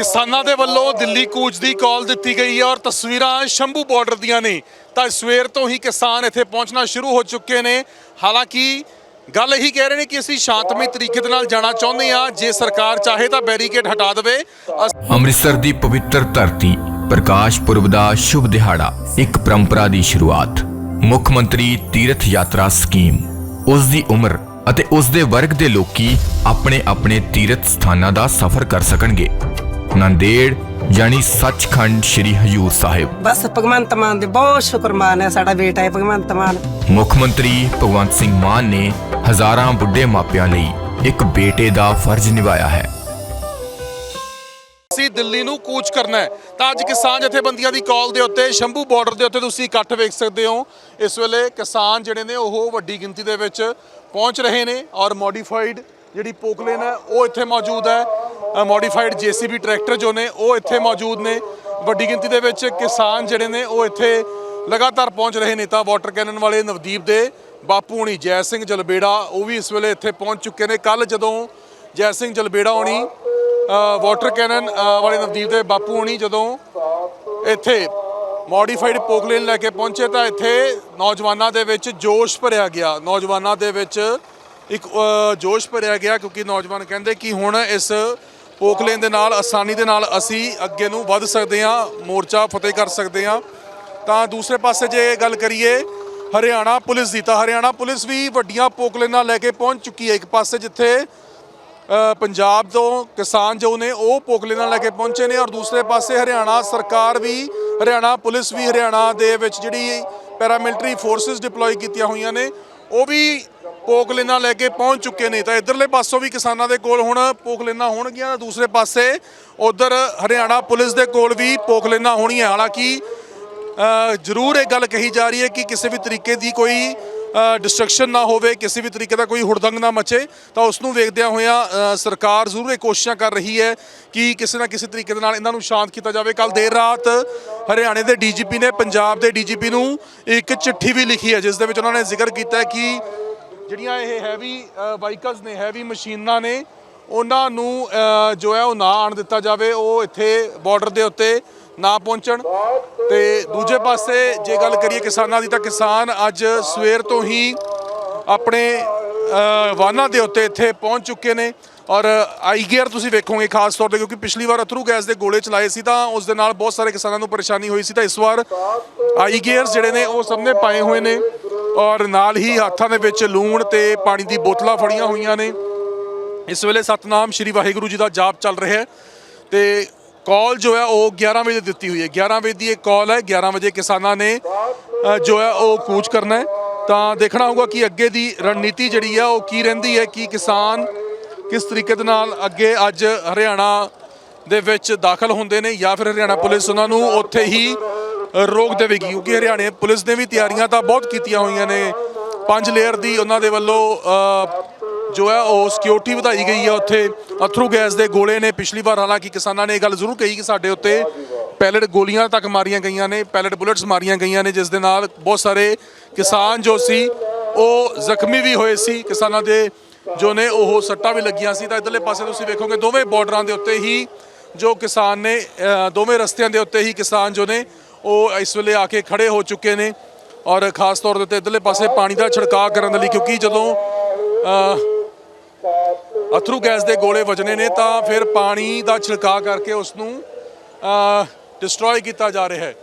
ਕਿਸਾਨਾਂ ਦੇ ਵੱਲੋਂ ਦਿੱਲੀ ਕੂਚ ਦੀ ਕਾਲ ਦਿੱਤੀ ਗਈ ਹੈ ਔਰ ਤਸਵੀਰਾਂ ਸ਼ੰਭੂ ਬਾਰਡਰ ਦੀਆਂ ਨੇ। ਤਾਂ ਸਵੇਰ ਤੋਂ ਹੀ ਕਿਸਾਨ ਇੱਥੇ ਪਹੁੰਚਣਾ ਸ਼ੁਰੂ ਹੋ ਚੁੱਕੇ ਨੇ। ਹਾਲਾਂਕਿ ਗੱਲ ਇਹੀ ਕਹਿ ਰਹੇ ਨੇ ਕਿ ਅਸੀਂ ਸ਼ਾਂਤਮਈ ਤਰੀਕੇ ਦੇ ਨਾਲ ਜਾਣਾ ਚਾਹੁੰਦੇ ਹਾਂ। ਜੇ ਸਰਕਾਰ ਚਾਹੇ ਤਾਂ ਬੈਰੀਕੇਡ ਹਟਾ ਦੇਵੇ। ਅੰਮ੍ਰਿਤਸਰ ਦੀ ਪਵਿੱਤਰ ਧਰਤੀ, ਪ੍ਰਕਾਸ਼ ਪੁਰਬ ਦਾ ਸ਼ੁਭ ਦਿਹਾੜਾ, ਇੱਕ ਪਰੰਪਰਾ ਦੀ ਸ਼ੁਰੂਆਤ। ਮੁੱਖ ਮੰਤਰੀ ਤੀਰਥ ਯਾਤਰਾ ਸਕੀਮ। ਉਸ ਦੀ ਉਮਰ ਅਤੇ ਉਸ ਦੇ ਵਰਗ ਦੇ ਲੋਕੀ ਆਪਣੇ ਆਪਣੇ ਤੀਰਥ ਸਥਾਨਾਂ ਦਾ ਸਫ਼ਰ ਕਰ ਸਕਣਗੇ। ਨੰਦੇੜ ਯਾਨੀ ਸੱਚਖੰਡ ਸ੍ਰੀ ਹਜੂਰ ਸਾਹਿਬ। ਬਸ ਭਗਵੰਤ ਮਾਨ ਦੇ ਬਹੁਤ ਸ਼ੁਕਰਮਾਨ ਹੈ ਸਾਡਾ ਬੇਟਾ ਹੈ ਭਗਵੰਤ ਮਾਨ। ਮੁੱਖ ਮੰਤਰੀ ਭਗਵੰਤ ਸਿੰਘ ਮਾਨ ਨੇ ਹਜ਼ਾਰਾਂ ਬੁੱਢੇ ਮਾਪਿਆਂ ਲਈ ਇੱਕ ਬੇਟੇ ਦਾ ਫਰਜ਼ ਨਿਭਾਇਆ ਹੈ। ਅਸੀਂ ਦਿੱਲੀ ਨੂੰ ਕੂਚ ਕਰਨਾ ਹੈ ਤਾਂ ਅੱਜ ਕਿਸਾਨ ਜਥੇਬੰਦੀਆਂ ਦੀ ਕਾਲ ਦੇ ਉੱਤੇ ਸ਼ੰਭੂ ਬਾਰਡਰ ਦੇ ਉੱਤੇ ਤੁਸੀਂ ਇਕੱਠ ਵੇਖ ਸਕਦੇ ਹੋ। ਇਸ ਵੇਲੇ ਕਿਸਾਨ ਜਿਹੜੇ ਨੇ ਉਹ ਵੱਡੀ ਗਿਣਤੀ ਦੇ ਵਿੱਚ ਪਹੁੰਚ ਰਹੇ ਨੇ ਔਰ ਮੋਡੀਫਾਈਡ ਜਿਹੜੀ ਪੋਕਲੇਨ ਹੈ ਉਹ ਇੱਥੇ ਮੌਜੂਦ ਹੈ। ਮੋਡੀਫਾਈਡ ਜੀਸੀਬੀ ਟਰੈਕਟਰ ਜੋ ਨੇ ਉਹ ਇੱਥੇ ਮੌਜੂਦ ਨੇ। ਵੱਡੀ ਗਿਣਤੀ ਦੇ ਵਿੱਚ ਕਿਸਾਨ ਜਿਹੜੇ ਨੇ ਉਹ ਇੱਥੇ ਲਗਾਤਾਰ ਪਹੁੰਚ ਰਹੇ ਨੇ ਤਾਂ ਵਾਟਰ ਕੈਨਨ ਵਾਲੇ ਨਵਦੀਪ ਦੇ ਬਾਪੂ ਹੋਣੀ ਜੈ ਸਿੰਘ ਜਲਬੇੜਾ ਉਹ ਵੀ ਇਸ ਵੇਲੇ ਇੱਥੇ ਪਹੁੰਚ ਚੁੱਕੇ ਨੇ। ਕੱਲ ਜਦੋਂ ਜੈ ਸਿੰਘ ਜਲਬੇੜਾ ਹੋਣੀ ਅ, ਵਾਟਰ ਕੈਨਨ ਵਾਲੇ ਨਵਦੀਪ ਦੇ ਬਾਪੂ ਹੋਣੀ ਜਦੋਂ ਇੱਥੇ ਮੋਡੀਫਾਈਡ ਪੋਕਲੇਨ ਲੈ ਕੇ ਪਹੁੰਚੇ ਤਾਂ ਇੱਥੇ ਨੌਜਵਾਨਾਂ ਦੇ ਵਿੱਚ ਜੋਸ਼ ਭਰਿਆ ਗਿਆ। ਨੌਜਵਾਨਾਂ ਦੇ ਵਿੱਚ ਇੱਕ ਜੋਸ਼ ਭਰਿਆ ਗਿਆ ਕਿਉਂਕਿ ਨੌਜਵਾਨ ਕਹਿੰਦੇ ਕਿ ਹੁਣ ਇਸ ਪੋਕਲੇਨ ਦੇ ਨਾਲ, ਆਸਾਨੀ ਦੇ ਨਾਲ ਅਸੀਂ ਅੱਗੇ ਨੂੰ ਵੱਧ ਸਕਦੇ ਹਾਂ, ਮੋਰਚਾ ਫਤਿਹ ਕਰ ਸਕਦੇ ਹਾਂ। ਤਾਂ ਦੂਸਰੇ ਪਾਸੇ ਜੇ ਗੱਲ ਕਰੀਏ, ਹਰਿਆਣਾ ਪੁਲਿਸ ਦੀ, ਤਾਂ ਹਰਿਆਣਾ ਪੁਲਿਸ ਵੀ ਵੱਡੀਆਂ ਪੋਕਲੇਨਾਂ ਲੈ ਕੇ ਪਹੁੰਚ ਚੁੱਕੀ ਹੈ। ਇੱਕ ਪਾਸੇ ਜਿੱਥੇ ਪੰਜਾਬ ਤੋਂ ਕਿਸਾਨ ਜੋ ਨੇ, ਉਹ ਪੋਕਲੇਨਾਂ ਲੈ ਕੇ ਪਹੁੰਚੇ ਨੇ ਔਰ ਦੂਸਰੇ ਪਾਸੇ ਹਰਿਆਣਾ ਸਰਕਾਰ ਵੀ, ਹਰਿਆਣਾ ਪੁਲਿਸ ਵੀ ਹਰਿਆਣਾ ਦੇ ਵਿੱਚ ਜਿਹੜੀ ਪੈਰਾਮਿਲਟਰੀ ਫੋਰਸਸ ਡਿਪਲੋਏ ਕੀਤੀਆਂ ਹੋਈਆਂ ਨੇ, ਉਹ ਵੀ ਪੋਕਲੇਨਾ ਲੈ ਕੇ ਪਹੁੰਚ ਚੁੱਕੇ ਨੇ। ਤਾਂ ਇਧਰਲੇ ਪਾਸੋਂ ਵੀ ਕਿਸਾਨਾਂ ਦੇ ਕੋਲ ਹੁਣ ਪੋਕਲੇਨਾਂ ਹੋਣਗੀਆਂ। ਦੂਸਰੇ ਪਾਸੇ ਉਧਰ ਹਰਿਆਣਾ ਪੁਲਿਸ ਦੇ ਕੋਲ ਵੀ ਪੋਕਲੇਨਾਂ ਹੋਣੀਆਂ। ਹਾਲਾਂਕਿ ਜ਼ਰੂਰ ਇਹ ਗੱਲ ਕਹੀ ਜਾ ਰਹੀ ਹੈ ਕਿ ਕਿਸੇ ਵੀ ਤਰੀਕੇ ਦੀ ਕੋਈ ਡਿਸਟਰਕਸ਼ਨ ਨਾ ਹੋਵੇ, ਕਿਸੇ ਵੀ ਤਰੀਕੇ ਦਾ ਕੋਈ ਹੁੜਦੰਗ ਨਾ ਮਚੇ। ਤਾਂ ਉਸ ਨੂੰ ਵੇਖਦਿਆਂ ਹੋਇਆਂ ਸਰਕਾਰ ਜ਼ਰੂਰ ਇਹ ਕੋਸ਼ਿਸ਼ਾਂ ਕਰ ਰਹੀ ਹੈ ਕਿ ਕਿਸੇ ਨਾ ਕਿਸੇ ਤਰੀਕੇ ਦੇ ਨਾਲ ਇਹਨਾਂ ਨੂੰ ਸ਼ਾਂਤ ਕੀਤਾ ਜਾਵੇ। ਕੱਲ ਦੇਰ ਰਾਤ ਹਰਿਆਣੇ ਦੇ ਡੀਜੀਪੀ ਨੇ, ਪੰਜਾਬ ਦੇ ਡੀਜੀਪੀ ਨੂੰ ਇੱਕ ਚਿੱਠੀ ਵੀ ਲਿਖੀ ਹੈ, ਜਿਸ ਦੇ ਵਿੱਚ ਉਹਨਾਂ ਨੇ ਜ਼ਿਕਰ ਕੀਤਾ ਹੈ ਕਿ ਜਿਹੜੀਆਂ ਇਹ ਹੈਵੀ ਵਾਹੀਕਲਸ ਨੇ ਹੈਵੀ ਮਸ਼ੀਨਾਂ ਨੇ, ਉਹਨਾਂ ਨੂੰ ਜੋ ਹੈ ਉਹ ਨਾ ਆਣ ਦਿੱਤਾ ਜਾਵੇ, ਉਹ ਇੱਥੇ ਬਾਰਡਰ ਦੇ ਉੱਤੇ ਨਾ ਪਹੁੰਚਣ। ਤੇ ਦੂਜੇ ਪਾਸੇ ਜੇ ਗੱਲ ਕਰੀਏ ਕਿਸਾਨਾਂ ਦੀ, ਤਾਂ ਕਿਸਾਨ ਅੱਜ ਸਵੇਰ ਤੋਂ ਹੀ ਆਪਣੇ ਵਾਹਨਾਂ ਦੇ ਉੱਤੇ ਇੱਥੇ ਪਹੁੰਚ ਚੁੱਕੇ ਨੇ। ਔਰ ਆਈ ਗੇਅਰ ਤੁਸੀਂ ਵੇਖੋਗੇ ਖਾਸ ਤੌਰ ਤੇ, ਕਿਉਂਕਿ ਪਿਛਲੀ ਵਾਰ ਅਥਰੂ ਗੈਸ ਦੇ ਗੋਲੇ ਚਲਾਏ ਸੀ, ਤਾਂ ਉਸ ਦੇ ਨਾਲ ਬਹੁਤ ਸਾਰੇ ਕਿਸਾਨਾਂ ਨੂੰ ਪਰੇਸ਼ਾਨੀ ਹੋਈ ਸੀ। ਤਾਂ ਇਸ ਵਾਰ ਆਈ ਗੇਅਰਸ ਜਿਹੜੇ ਨੇ, ਉਹ ਸਭ ਨੇ ਪਾਏ ਹੋਏ ਨੇ। ਔਰ ਨਾਲ ਹੀ ਹੱਥਾਂ ਦੇ ਵਿੱਚ ਲੂਣ ਤੇ ਪਾਣੀ ਦੀ ਬੋਤਲਾਂ ਫੜੀਆਂ ਹੋਈਆਂ ਨੇ। ਇਸ ਵੇਲੇ ਸਤਨਾਮ ਸ਼੍ਰੀ ਵਾਹਿਗੁਰੂ ਜੀ ਦਾ ਜਾਪ ਚੱਲ ਰਿਹਾ ਹੈ ਤੇ ਕਾਲ ਜੋ ਹੈ ਉਹ 11 ਵਜੇ ਦਿੱਤੀ ਹੋਈ ਹੈ। 11 ਵਜੇ ਦੀ ਇਹ ਕਾਲ ਹੈ 11 ਵਜੇ ਕਿਸਾਨਾਂ ਨੇ ਜੋ ਹੈ ਉਹ ਕੂਚ ਕਰਨਾ ਹੈ। ਤਾਂ ਦੇਖਣਾ ਹੋਊਗਾ ਕਿ ਅੱਗੇ ਦੀ ਰਣਨੀਤੀ ਜਿਹੜੀ ਹੈ ਉਹ ਕੀ ਰਹਿੰਦੀ ਹੈ, ਕਿ ਕਿਸਾਨ ਕਿਸ ਤਰੀਕੇ ਦੇ ਨਾਲ ਅੱਗੇ ਅੱਜ ਹਰਿਆਣਾ ਦੇ ਵਿੱਚ ਦਾਖਲ ਹੁੰਦੇ ਨੇ ਜਾਂ ਫਿਰ ਹਰਿਆਣਾ ਪੁਲਿਸ ਉਹਨਾਂ ਨੂੰ ਉੱਥੇ ਹੀ ਰੋਕ ਦੇਵੇਗੀ ਕਿਉਂਕਿ ਹਰਿਆਣੇ ਪੁਲਿਸ ਨੇ ਵੀ ਤਿਆਰੀਆਂ ਤਾਂ ਬਹੁਤ ਕੀਤੀਆਂ ਹੋਈਆਂ ਨੇ। ਪੰਜ ਲੇਅਰ ਦੀ ਉਹਨਾਂ ਦੇ ਵੱਲੋਂ ਜੋ ਹੈ ਉਹ ਸਿਕਿਉਰਿਟੀ ਵਧਾਈ ਗਈ ਹੈ ਉੱਥੇ। ਅਥਰੂ ਗੈਸ ਦੇ ਗੋਲੇ ਨੇ ਪਿਛਲੀ ਵਾਰ ਹਾਲਾਂਕਿ ਕਿਸਾਨਾਂ ਨੇ ਇਹ ਗੱਲ ਜ਼ਰੂਰ ਕਹੀ ਕਿ ਸਾਡੇ ਉੱਤੇ ਪੈਲਟ ਗੋਲੀਆਂ ਤੱਕ ਮਾਰੀਆਂ ਗਈਆਂ ਨੇ ਪੈਲਟ ਬੁਲੇਟਸ ਮਾਰੀਆਂ ਗਈਆਂ ਨੇ ਜਿਸ ਦੇ ਨਾਲ ਬਹੁਤ ਸਾਰੇ ਕਿਸਾਨ ਜੋ ਸੀ ਉਹ ਜ਼ਖਮੀ ਵੀ ਹੋਏ ਸੀ। ਕਿਸਾਨਾਂ ਦੇ ਜੋ ਨੇ ਉਹ ਸੱਟਾਂ ਵੀ ਲੱਗੀਆਂ ਸੀ। ਤਾਂ ਇਧਰਲੇ ਪਾਸੇ ਤੁਸੀਂ ਵੇਖੋਗੇ ਦੋਵੇਂ ਬਾਰਡਰਾਂ ਦੇ ਉੱਤੇ ਹੀ ਜੋ ਕਿਸਾਨ ਨੇ ਦੋਵੇਂ ਰਸਤਿਆਂ ਦੇ ਉੱਤੇ ਹੀ ਕਿਸਾਨ ਜੋ ਨੇ ਉਹ ਇਸ ਵੇਲੇ ਆ ਕੇ ਖੜੇ ਹੋ ਚੁੱਕੇ ਨੇ ਔਰ ਖਾਸ ਤੌਰ ਦੇ ਉੱਤੇ ਇਧਰਲੇ ਪਾਸੇ ਪਾਣੀ ਦਾ ਛਿੜਕਾਅ ਕਰਨ ਦੇ ਲਈ, ਕਿਉਂਕਿ ਜਦੋਂ ਅਥਰੂ ਗੈਸ ਦੇ ਗੋਲੇ ਵਜਨੇ ਨੇ ਤਾਂ ਫਿਰ ਪਾਣੀ ਦਾ ਛਿੜਕਾਅ ਕਰਕੇ ਉਸ ਨੂੰ ਡਿਸਟਰੋਏ ਕੀਤਾ ਜਾ ਰਿਹਾ ਹੈ।